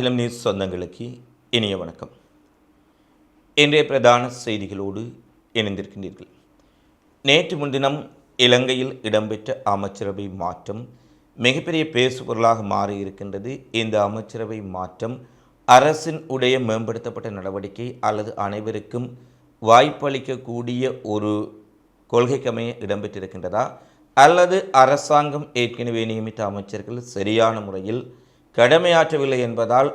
அகிலம் நியூஸ் சொந்தங்களுக்கு இனிய வணக்கம். இன்றைய பிரதான செய்திகளோடு இணைந்திருக்கின்றீர்கள் நேற்று முன்தினம் இலங்கையில் இடம்பெற்ற அமைச்சரவை மாற்றம் மிகப்பெரிய பேசுபொருளாக மாறி இருக்கின்றது இந்த அமைச்சரவை மாற்றம் அரசின் உடைய மேம்படுத்தப்பட்ட நடவடிக்கை அல்லது அனைவருக்கும் வாய்ப்பளிக்கக்கூடிய ஒரு கொள்கைக்கமைய இடம்பெற்றிருக்கின்றதா? அல்லது அரசாங்கம் ஏற்கனவே நியமித்த அமைச்சர்கள் சரியான முறையில் கடமையாற்றவில்லை என்பதால்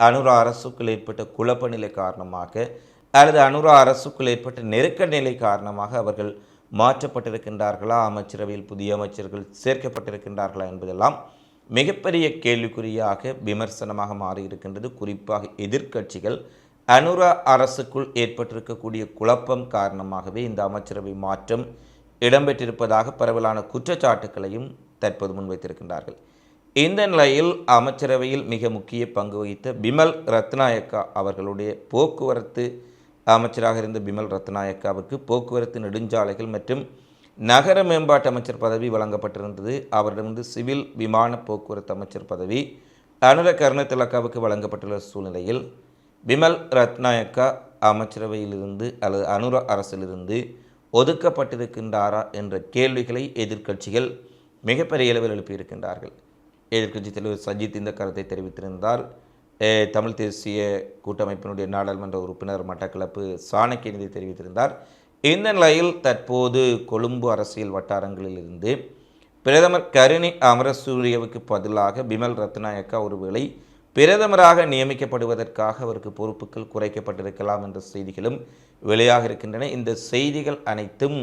அனுரா அரசுக்குள் ஏற்பட்ட குழப்ப நிலை காரணமாக அல்லது அனுரா அரசுக்குள் ஏற்பட்ட நெருக்க நிலை காரணமாக அவர்கள் மாற்றப்பட்டிருக்கின்றார்களா? அமைச்சரவையில் புதிய அமைச்சர்கள் சேர்க்கப்பட்டிருக்கின்றார்களா என்பதெல்லாம் மிகப்பெரிய கேள்விக்குறியாக விமர்சனமாக மாறியிருக்கின்றது. குறிப்பாக எதிர்க்கட்சிகள் அனுரா அரசுக்குள் ஏற்பட்டிருக்கக்கூடிய குழப்பம் காரணமாகவே இந்த அமைச்சரவை மாற்றம் இடம்பெற்றிருப்பதாக பரவலான குற்றச்சாட்டுக்களையும் தற்போது முன்வைத்திருக்கின்றார்கள். இந்த நிலையில் அமைச்சரவையில் மிக முக்கிய பங்கு வகித்த பிமல் ரத்நாயக்கா அவர்களுடைய போக்குவரத்து அமைச்சராக இருந்த பிமல் ரத்நாயக்காவுக்கு போக்குவரத்து நெடுஞ்சாலைகள் மற்றும் நகர மேம்பாட்டு அமைச்சர் பதவி வழங்கப்பட்டிருந்தது. அவரிடமிருந்து சிவில் விமான போக்குவரத்து அமைச்சர் பதவி அனுர கருணத்திலக்காவுக்கு வழங்கப்பட்டுள்ள சூழ்நிலையில் பிமல் ரத்நாயக்கா அமைச்சரவையிலிருந்து அல்லது அனுர அரசிலிருந்து ஒதுக்கப்பட்டிருக்கின்றாரா என்ற கேள்விகளை எதிர்க்கட்சிகள் மிகப்பெரிய அளவில் எழுப்பியிருக்கின்றார்கள். எதிர்க்கட்சி தலைவர் சஜித் இந்த கருத்தை தெரிவித்திருந்தார். தமிழ் தேசிய கூட்டமைப்பினுடைய நாடாளுமன்ற உறுப்பினர் மட்டக்களப்பு சாணக்கியநிதி தெரிவித்திருந்தார். இந்த நிலையில் தற்போது கொழும்பு அரசியல் வட்டாரங்களில் இருந்து பிரதமர் கருணி அமரசூரியவுக்கு பதிலாக பிமல் ரத்நாயக்கா ஒருவேளை பிரதமராக நியமிக்கப்படுவதற்காக அவருக்கு பொறுப்புகள் குறைக்கப்பட்டிருக்கலாம் என்ற செய்திகளும் வெளியாக இருக்கின்றன. இந்த செய்திகள் அனைத்தும்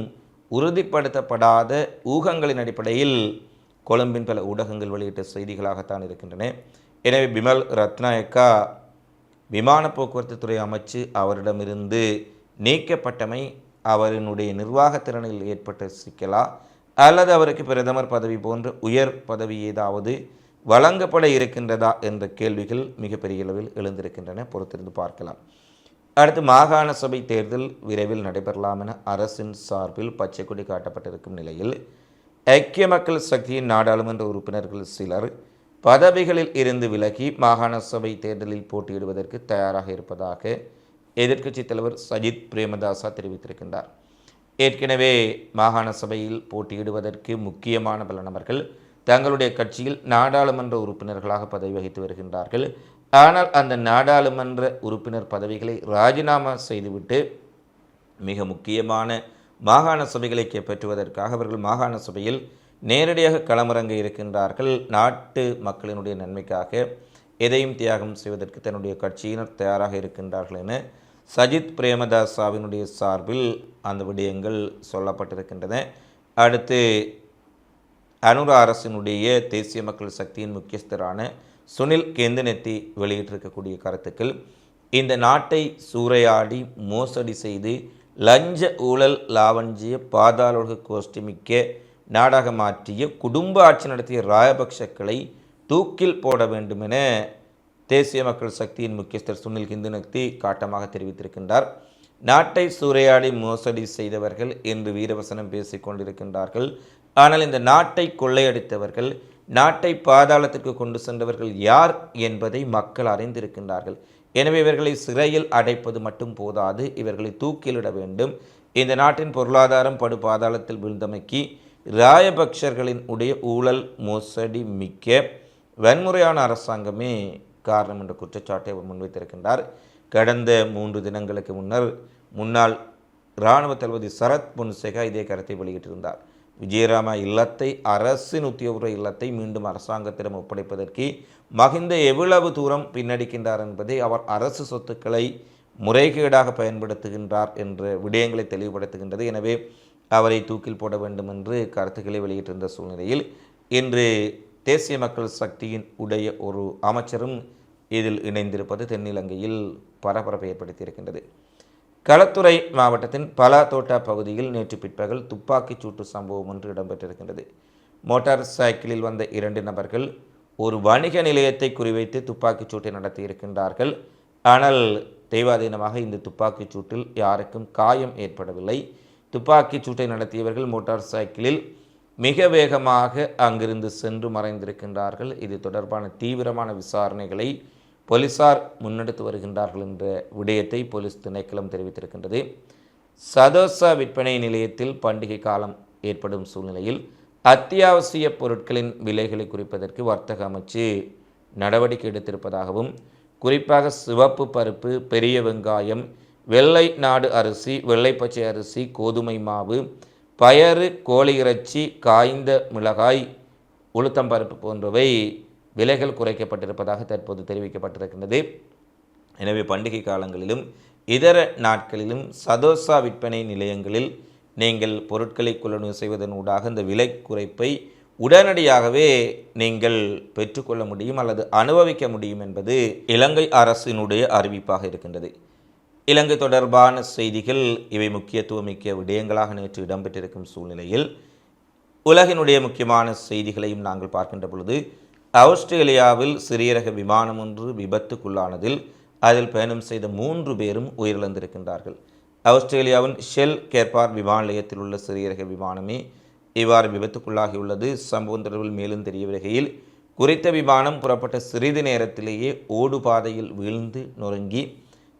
உறுதிப்படுத்தப்படாத ஊகங்களின் அடிப்படையில் கொழும்பின் பல ஊடகங்கள் வெளியிட்ட செய்திகளாகத்தான் இருக்கின்றன. எனவே பிமல் ரத்நாயக்கா விமான போக்குவரத்து துறை அமைச்சு அவரிடமிருந்து நீக்கப்பட்டமை அவரினுடைய நிர்வாகத்திறனில் ஏற்பட்ட சிக்கலா? அல்லது அவருக்கு பிரதமர் பதவி போன்ற உயர் பதவி ஏதாவது வழங்கப்பட இருக்கின்றதா? என்ற கேள்விகள் மிகப்பெரிய அளவில் எழுந்திருக்கின்றன. பொறுத்திருந்து பார்க்கலாம். அடுத்து மாகாண சபை தேர்தல் விரைவில் நடைபெறலாம் என அரசின் சார்பில் பச்சை கொடி காட்டப்பட்டிருக்கும் நிலையில் ஐக்கிய மக்கள் சக்தியின் நாடாளுமன்ற உறுப்பினர்கள் சிலர் பதவிகளில் இருந்து விலகி மாகாண சபை தேர்தலில் போட்டியிடுவதற்கு தயாராக இருப்பதாக எதிர்க்கட்சித் தலைவர் சஜித் பிரேமதாசா தெரிவித்திருக்கின்றார். ஏற்கனவே மாகாண சபையில் போட்டியிடுவதற்கு முக்கியமான பல நபர்கள் தங்களுடைய கட்சியில் நாடாளுமன்ற உறுப்பினர்களாக பதவி வகித்து வருகின்றார்கள். ஆனால் அந்த நாடாளுமன்ற உறுப்பினர் பதவிகளை ராஜினாமா செய்துவிட்டு மிக முக்கியமான மாகாண சபைகளை கைப்பற்றுவதற்காக அவர்கள் மாகாண சபையில் நேரடியாக களமிறங்க இருக்கின்றார்கள். நாட்டு மக்களினுடைய நன்மைக்காக எதையும் தியாகம் செய்வதற்கு தன்னுடைய கட்சியினர் தயாராக இருக்கின்றார்கள் என சஜித் பிரேமதாசாவினுடைய சார்பில் அந்த விடயங்கள் சொல்லப்பட்டிருக்கின்றன. அடுத்து அனுரா அரசினுடைய தேசிய மக்கள் சக்தியின் முக்கியஸ்தரான சுனில் கேந்தனெத்தி வெளியிட்டிருக்கக்கூடிய கருத்துக்கள் இந்த நாட்டை சூறையாடி மோசடி செய்து லஞ்ச ஊழல் லாவஞ்சிய பாதாளோக கோஷ்டிமிக்க நாடாக மாற்றிய குடும்ப ஆட்சி நடத்திய ராயபக்ஷக்களை தூக்கில் போட வேண்டுமென தேசிய மக்கள் சக்தியின் முக்கியஸ்தர் சுனில் ஹிந்துநக்தி காட்டமாக தெரிவித்திருக்கின்றார். நாட்டை சூறையாடி மோசடி செய்தவர்கள் என்று வீரவசனம் பேசிக் கொண்டிருக்கின்றார்கள். ஆனால் இந்த நாட்டை கொள்ளையடித்தவர்கள் நாட்டை பாதாளத்திற்கு கொண்டு சென்றவர்கள் யார் என்பதை மக்கள் அறிந்திருக்கின்றார்கள். எனவே இவர்களை சிறையில் அடைப்பது மட்டும் போதாது இவர்களை தூக்கிலிட வேண்டும். இந்த நாட்டின் பொருளாதாரம் படு பாதாளத்தில் வீழ்ந்தமைக்கு ராயபக்ஷர்களின் உடைய ஊழல் மோசடி மிக்க வன்முறையான அரசாங்கமே காரணம் என்ற குற்றச்சாட்டை அவர் முன்வைத்திருக்கின்றார். கடந்த மூன்று தினங்களுக்கு முன்னர் முன்னாள் இராணுவ தளபதி சரத் பொன்சேகா இதே கருத்தை வெளியிட்டிருந்தார். விஜயராம இல்லத்தை அரசின் உத்தியோக இல்லத்தை மீண்டும் அரசாங்கத்திடம் ஒப்படைப்பதற்கு மகிந்த எவ்வளவு தூரம் பின்னடிக்கின்றார் என்பதை அவர் அரசு சொத்துக்களை முறைகேடாக பயன்படுத்துகின்றார் என்ற விடயங்களை தெளிவுபடுத்துகின்றது. எனவே அவரை தூக்கில் போட வேண்டும் என்று கருத்துக்களை வெளியிட்டிருந்த சூழ்நிலையில் இன்று தேசிய மக்கள் சக்தியின் உடைய ஒரு அமைச்சரும் இதில் இணைந்திருப்பது தென்னிலங்கையில் பரபரப்பை ஏற்படுத்தியிருக்கின்றது. களத்துறை மாவட்டத்தின் பலாத்தோட்டா பகுதியில் நேற்று பிற்பகல் துப்பாக்கிச் சூட்டு சம்பவம் ஒன்று இடம்பெற்றிருக்கின்றது. மோட்டார் சைக்கிளில் வந்த இரண்டு நபர்கள் ஒரு வணிக நிலையத்தை குறிவைத்து துப்பாக்கிச் சூட்டை நடத்தியிருக்கின்றார்கள் ஆனால் தெய்வாதீனமாக இந்த துப்பாக்கிச் சூட்டில் யாருக்கும் காயம் ஏற்படவில்லை. துப்பாக்கிச் சூட்டை நடத்தியவர்கள் மோட்டார் சைக்கிளில் மிக வேகமாக அங்கிருந்து சென்று மறைந்திருக்கின்றார்கள். இது தொடர்பான தீவிரமான விசாரணைகளை போலீசார் முன்னெடுத்து வருகின்றார்கள் என்ற விடயத்தை போலீஸ் திணைக்களம் தெரிவித்திருக்கின்றது. சதோசா விற்பனை நிலையத்தில் பண்டிகை காலம் ஏற்படும் சூழ்நிலையில் அத்தியாவசிய பொருட்களின் விலைகளை குறிப்பதற்கு வர்த்தக அமைச்சு நடவடிக்கை எடுத்திருப்பதாகவும் குறிப்பாக சிவப்பு பருப்பு பெரிய வெங்காயம் வெள்ளை நாடு அரிசி வெள்ளை பச்சை அரிசி கோதுமை மாவு பயறு கோழி இறைச்சி காய்ந்த மிளகாய் உளுத்தம்பருப்பு போன்றவை விலைகள் குறைக்கப்பட்டிருப்பதாக தற்போது தெரிவிக்கப்பட்டிருக்கின்றது. எனவே பண்டிகை காலங்களிலும் இதர நாட்களிலும் சதோசா விற்பனை நிலையங்களில் நீங்கள் பொருட்களை கொள்ளணும் செய்வதன் ஊடாக இந்த விலை குறைப்பை உடனடியாகவே நீங்கள் பெற்றுக்கொள்ள முடியும் அல்லது அனுபவிக்க முடியும் என்பது இலங்கை அரசினுடைய அறிவிப்பாக இருக்கின்றது. இலங்கை தொடர்பான செய்திகள் இவை முக்கியத்துவமிக்க விடயங்களாக நேற்று இடம்பெற்றிருக்கும் சூழ்நிலையில் உலகினுடைய முக்கியமான செய்திகளையும் நாங்கள் பார்க்கின்ற பொழுது ஆஸ்திரேலியாவில் சிறியரக விமானம் ஒன்று விபத்துக்குள்ளானதில் அதில் பயணம் செய்த மூன்று பேரும் உயிரிழந்திருக்கின்றார்கள். ஆஸ்திரேலியாவின் ஷெல் கேர்பார் விமான நிலையத்தில் உள்ள சிறியரக விமானமே இவ்வாறு விபத்துக்குள்ளாகியுள்ளது. சம்பவம் தொடர்பில் மேலும் தெரிய வருகையில் குறித்த விமானம் புறப்பட்ட சிறிது நேரத்திலேயே ஓடு பாதையில் வீழ்ந்து நொறுங்கி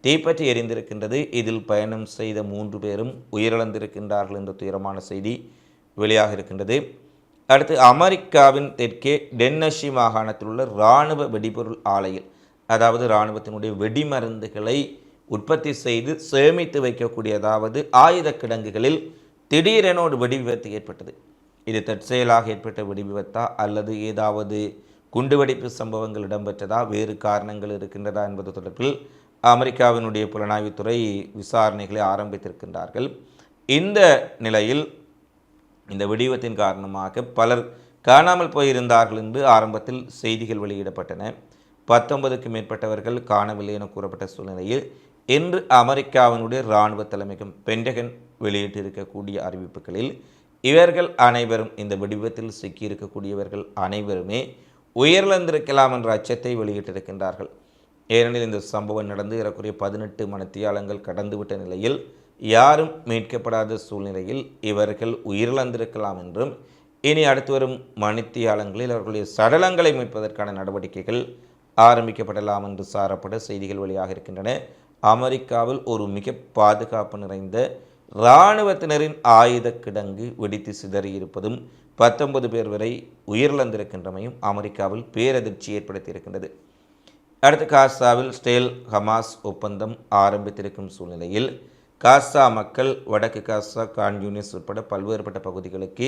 தீப்பற்றி எரிந்திருக்கின்றது. இதில் பயணம் செய்த மூன்று பேரும் உயிரிழந்திருக்கின்றார்கள் என்ற துயரமான செய்தி வெளியாக இருக்கின்றது அடுத்து அமெரிக்காவின் தெற்கே டென்னஷி மாகாணத்தில் உள்ள இராணுவ வெடிபொருள் ஆலையில் அதாவது இராணுவத்தினுடைய வெடிமருந்துகளை உற்பத்தி செய்து சேமித்து வைக்கக்கூடியதாவது ஆயுத கிடங்குகளில் திடீரென ஒரு வெடி விபத்து ஏற்பட்டது. இது தற்செயலாக ஏற்பட்ட வெடி விபத்தா அல்லது ஏதாவது குண்டுவெடிப்பு சம்பவங்கள் இடம்பெற்றதா? வேறு காரணங்கள் இருக்கின்றதா என்பது தொடர்பில் அமெரிக்காவினுடைய புலனாய்வுத்துறை விசாரணைகளை ஆரம்பித்திருக்கின்றார்கள். இந்த நிலையில் இந்த வெடிவத்தின் காரணமாக பலர் காணாமல் போயிருந்தார்கள் என்று ஆரம்பத்தில் செய்திகள் வெளியிடப்பட்டன. பத்தொன்பதுக்கு மேற்பட்டவர்கள் காணவில்லை என கூறப்பட்ட சூழ்நிலையில் இன்று அமெரிக்காவினுடைய இராணுவ தலைமைக்கும் பென்டகன் வெளியிட்டிருக்கக்கூடிய அறிவிப்புகளில் இவர்கள் அனைவரும் இந்த வெடிவத்தில் சிக்கியிருக்கக்கூடியவர்கள் அனைவருமே உயிரிழந்திருக்கலாம் என்ற அச்சத்தை வெளியிட்டிருக்கின்றார்கள். ஏனெனில் இந்த சம்பவம் நடந்து ஏறக்குறைய பதினெட்டு மணித்தியாலங்கள் கடந்துவிட்ட நிலையில் யாரும் மீட்கப்படாத சூழ்நிலையில் இவர்கள் உயிரிழந்திருக்கலாம் என்றும் இனி அடுத்து வரும் மணித்தியாலங்களில் அவர்களுடைய சடலங்களை மீட்பதற்கான நடவடிக்கைகள் ஆரம்பிக்கப்படலாம் என்று சாரப்பட செய்திகள் வெளியாக இருக்கின்றன. அமெரிக்காவில் ஒரு மிக பாதுகாப்பு நிறைந்த இராணுவத்தினரின் ஆயுத கிடங்கு வெடித்து சிதறியிருப்பதும் பத்தொன்பது பேர் வரை உயிரிழந்திருக்கின்றமையும் அமெரிக்காவில் பேரதிர்ச்சி ஏற்படுத்தியிருக்கின்றது அடுத்து காசாவில் ஸ்டேல் ஹமாஸ் ஒப்பந்தம் ஆரம்பித்திருக்கும் சூழ்நிலையில் காசா மக்கள் வடக்கு காசா கான் யூனிஸ் உட்பட பல்வேறுபட்ட பகுதிகளுக்கு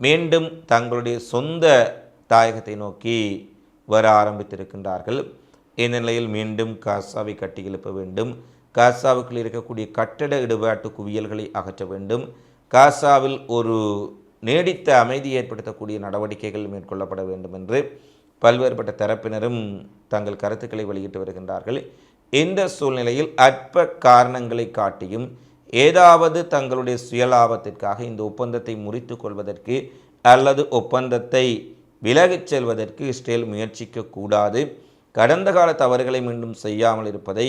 மீண்டும் தங்களுடைய சொந்த தாயகத்தை நோக்கி வர ஆரம்பித்திருக்கின்றார்கள். இந்நிலையில் மீண்டும் காசாவை கட்டி எழுப்ப வேண்டும். காசாவுக்குள் இருக்கக்கூடிய கட்டட இடுபாட்டு குவியல்களை அகற்ற வேண்டும். காசாவில் ஒரு நீடித்த அமைதி ஏற்படுத்தக்கூடிய நடவடிக்கைகள் மேற்கொள்ளப்பட வேண்டும் என்று பல்வேறுபட்ட தரப்பினரும் தங்கள் கருத்துக்களை வெளியிட்டு வருகின்றார்கள். இந்த சூழ்நிலையில் அற்ப காரணங்களை காட்டியும் ஏதாவது தங்களுடைய சுயலாபத்திற்காக இந்த ஒப்பந்தத்தை முறித்து கொள்வதற்கு அல்லது ஒப்பந்தத்தை விலகிச் செல்வதற்கு இஸ்ரேல் முயற்சிக்க கூடாது. கடந்த கால தவறுகளை மீண்டும் செய்யாமல் இருப்பதை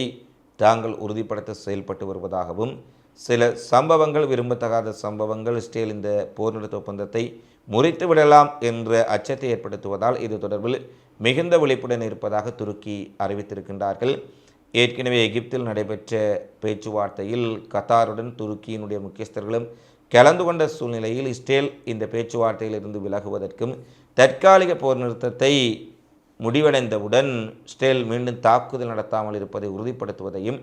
தாங்கள் உறுதிப்படுத்த செயல்பட்டு வருவதாகவும் சில சம்பவங்கள் விரும்பத்தகாத சம்பவங்கள் இஸ்ரேல் இந்த போர் நிறுத்த ஒப்பந்தத்தை முறித்து விடலாம் என்ற அச்சத்தை ஏற்படுத்துவதால் இது தொடர்பில் மிகுந்த விழிப்புடன் இருப்பதாக துருக்கி அறிவித்திருக்கின்றார்கள். ஏற்கனவே எகிப்தில் நடைபெற்ற பேச்சுவார்த்தையில் கத்தாருடன் துருக்கியினுடைய முக்கியஸ்தர்களும் கலந்து கொண்ட சூழ்நிலையில் இஸ்ரேல் இந்த பேச்சுவார்த்தையிலிருந்து விலகுவதற்கும் தற்காலிக போர் நிறுத்தத்தை முடிவடைந்தவுடன் இஸ்ரேல் மீண்டும் தாக்குதல் நடத்தாமல் இருப்பதை உறுதிப்படுத்துவதையும்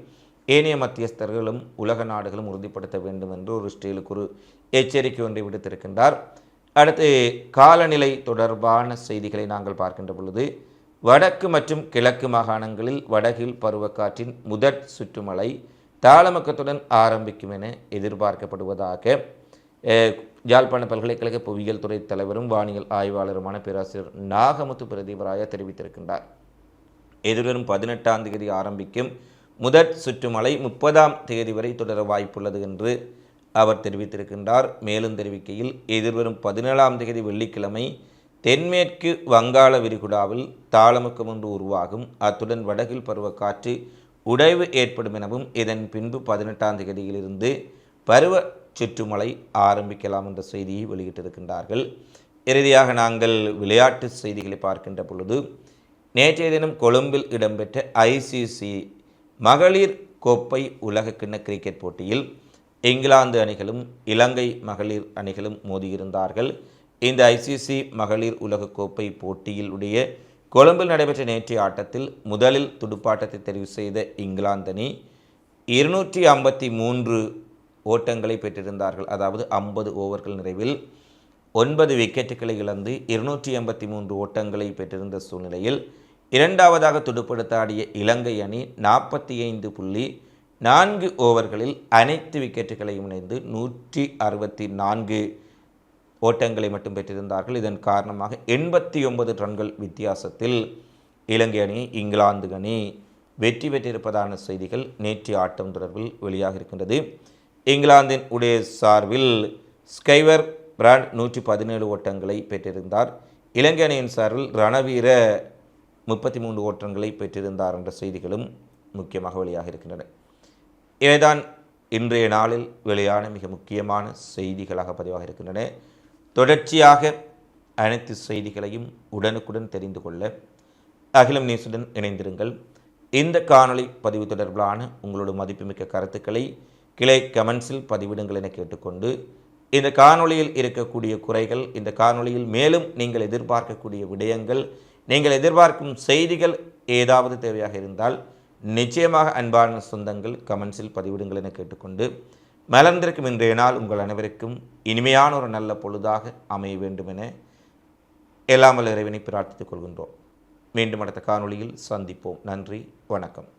ஏனைய மத்தியஸ்தர்களும் உலக நாடுகளும் உறுதிப்படுத்த வேண்டும் என்று ஒரு இஸ்ரேலுக்கு ஒரு எச்சரிக்கை ஒன்றை விடுத்திருக்கின்றார். அடுத்து காலநிலை தொடர்பான செய்திகளை நாங்கள் பார்க்கின்ற பொழுது வடக்கு மற்றும் கிழக்கு மாகாணங்களில் வடகில் பருவக்காற்றின் முதற் சுற்றுமலை தாளமக்கத்துடன் ஆரம்பிக்கும் என எதிர்பார்க்கப்படுவதாக யாழ்ப்பாண பல்கலைக்கழக புவியியல் துறை தலைவரும் வானியல் ஆய்வாளருமான பேராசிரியர் நாகமுத்து பிரதீபராய தெரிவித்திருக்கின்றார். எதிர்வரும் பதினெட்டாம் தேதி ஆரம்பிக்கும் முதற் சுற்றுமலை முப்பதாம் தேதி வரை தொடர வாய்ப்புள்ளது என்று அவர் தெரிவித்திருக்கின்றார். மேலும் தெரிவிக்கையில் எதிர்வரும் பதினேழாம் தேதி வெள்ளிக்கிழமை தென்மேற்கு வங்காள விரிகுடாவில் தாளமுக்கம் ஒன்று உருவாகும். அத்துடன் வடகில் பருவக்காற்று உடைவு ஏற்படும் எனவும் இதன் பின்பு பதினெட்டாம் தேதியிலிருந்து பருவ சுற்றுமலை ஆரம்பிக்கலாம் என்ற செய்தியை வெளியிட்டிருக்கின்றார்கள். இறுதியாக நாங்கள் விளையாட்டு செய்திகளை பார்க்கின்ற பொழுது நேற்றைய தினம் கொழும்பில் இடம்பெற்ற ஐசிசி மகளிர் கோப்பை உலக கிண்ண கிரிக்கெட் போட்டியில் இங்கிலாந்து அணிகளும் இலங்கை மகளிர் அணிகளும் மோதியிருந்தார்கள். இந்த ஐசிசி மகளிர் உலகக்கோப்பை கோப்பை போட்டியில் உடைய கொழும்பில் நடைபெற்ற நேற்றைய ஆட்டத்தில் முதலில் துடுப்பாட்டத்தை தெரிவு செய்த இங்கிலாந்து அணி இருநூற்றி ஐம்பத்தி மூன்று ஓட்டங்களை பெற்றிருந்தார்கள். அதாவது ஐம்பது ஓவர்கள் நிறைவில் ஒன்பது விக்கெட்டுகளை இழந்து இருநூற்றி எண்பத்தி மூன்று ஓட்டங்களை பெற்றிருந்த சூழ்நிலையில் இரண்டாவதாக துடுப்படுத்த ஆடிய இலங்கை அணி நாற்பத்தி ஐந்து புள்ளி நான்கு ஓவர்களில் அனைத்து விக்கெட்டுகளையும் இணைந்து நூற்றி அறுபத்தி நான்கு ஓட்டங்களை மட்டும் பெற்றிருந்தார்கள். இதன் காரணமாக எண்பத்தி ஒன்பது ரன்கள் வித்தியாசத்தில் இலங்கை அணி இங்கிலாந்து அணி வெற்றி பெற்றிருப்பதான செய்திகள் நேற்று ஆட்டம் தொடர்பில் வெளியாக இருக்கின்றது. இங்கிலாந்தின் உடைய சார்பில் ஸ்கைவர் பிராண்ட் நூற்றி பதினேழு ஓட்டங்களை பெற்றிருந்தார். இலங்கை அணியின் சார்பில் ரணவீர முப்பத்தி மூன்று ஓட்டங்களை பெற்றிருந்தார் என்ற செய்திகளும் முக்கியமாக வெளியாக இருக்கின்றன. இவைதான் இன்றைய நாளில் வெளியான மிக முக்கியமான செய்திகளாக பதிவாக இருக்கின்றன. தொடர்ச்சியாக அனைத்து செய்திகளையும் உடனுக்குடன் தெரிந்து கொள்ள அகிலம் நியூஸுடன் இணைந்திருங்கள். இந்த காணொளி பதிவு தொடர்பிலான உங்களோட மதிப்புமிக்க கருத்துக்களை கிளை கமெண்ட்ஸில் பதிவிடுங்கள் என கேட்டுக்கொண்டு இந்த காணொளியில் இருக்கக்கூடிய குறைகள் இந்த காணொளியில் மேலும் நீங்கள் எதிர்பார்க்கக்கூடிய விடயங்கள் நீங்கள் எதிர்பார்க்கும் செய்திகள் ஏதாவது தேவையாக இருந்தால் நிச்சயமாக அன்பான சொந்தங்கள் கமெண்ட்ஸில் பதிவிடுங்கள் என கேட்டுக்கொண்டு மலர்ந்திருக்கும் இன்றைய நாள் உங்கள் அனைவருக்கும் இனிமையான ஒரு நல்ல பொழுதாக அமைய வேண்டும் என எல்லாமல் இறைவனை பிரார்த்தித்துக் கொள்கின்றோம். மீண்டும் அடுத்த காணொளியில் சந்திப்போம். நன்றி வணக்கம்.